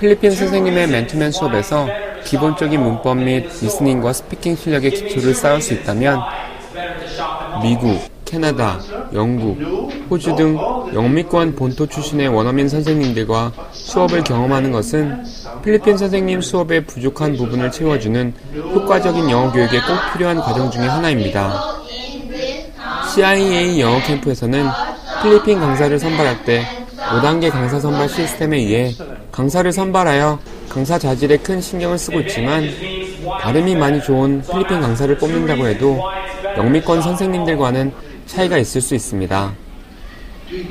필리핀 선생님의 맨투맨 수업에서 기본적인 문법 및 리스닝과 스피킹 실력의 기초를 쌓을 수 있다면 미국, 캐나다, 영국, 호주 등 영미권 본토 출신의 원어민 선생님들과 수업을 경험하는 것은 필리핀 선생님 수업의 부족한 부분을 채워주는 효과적인 영어 교육에 꼭 필요한 과정 중의 하나입니다. CIA 영어 캠프에서는 필리핀 강사를 선발할 때 5단계 강사 선발 시스템에 의해 강사를 선발하여 강사 자질에 큰 신경을 쓰고 있지만 발음이 많이 좋은 필리핀 강사를 뽑는다고 해도 영미권 선생님들과는 차이가 있을 수 있습니다.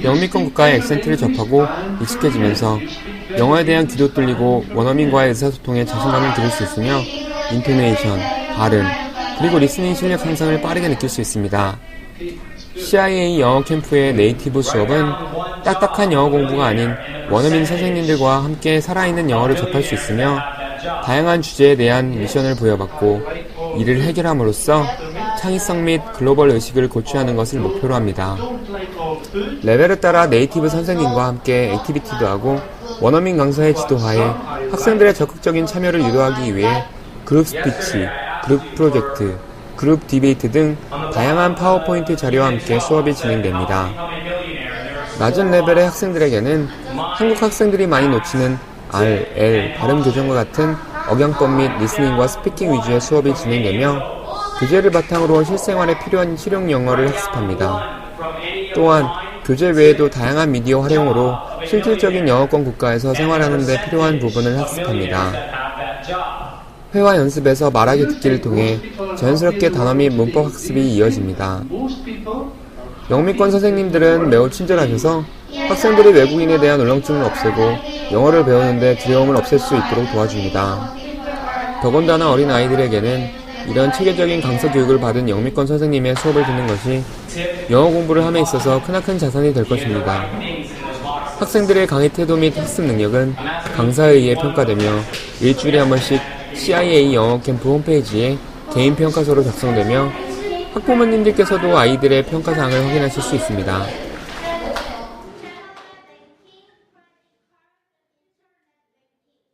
영미권 국가의 액센트를 접하고 익숙해지면서 영어에 대한 귀도 뚫리고 원어민과의 의사소통에 자신감을 기를 수 있으며 인토네이션, 발음, 그리고 리스닝 실력 향상을 빠르게 느낄 수 있습니다. CIA 영어 캠프의 네이티브 수업은 딱딱한 영어 공부가 아닌 원어민 선생님들과 함께 살아있는 영어를 접할 수 있으며 다양한 주제에 대한 미션을 부여받고 이를 해결함으로써 창의성 및 글로벌 의식을 고취하는 것을 목표로 합니다. 레벨에 따라 네이티브 선생님과 함께 액티비티도 하고 원어민 강사의 지도하에 학생들의 적극적인 참여를 유도하기 위해 그룹 스피치, 그룹 프로젝트, 그룹 디베이트 등 다양한 파워포인트 자료와 함께 수업이 진행됩니다. 낮은 레벨의 학생들에게는 한국 학생들이 많이 놓치는 R, L, 발음 교정과 같은 억양법 및 리스닝과 스피킹 위주의 수업이 진행되며 교재를 바탕으로 실생활에 필요한 실용 영어를 학습합니다. 또한 교재 외에도 다양한 미디어 활용으로 실질적인 영어권 국가에서 생활하는 데 필요한 부분을 학습합니다. 회화 연습에서 말하기 듣기를 통해 자연스럽게 단어 및 문법 학습이 이어집니다. 영미권 선생님들은 매우 친절하셔서 학생들이 외국인에 대한 울렁증을 없애고 영어를 배우는데 두려움을 없앨 수 있도록 도와줍니다. 더군다나 어린 아이들에게는 이런 체계적인 강사 교육을 받은 영미권 선생님의 수업을 듣는 것이 영어 공부를 함에 있어서 크나큰 자산이 될 것입니다. 학생들의 강의 태도 및 학습 능력은 강사에 의해 평가되며 일주일에 한 번씩 CIA 영어 캠프 홈페이지에 개인 평가서로 작성되며 학부모님들께서도 아이들의 평가사항을 확인하실 수 있습니다.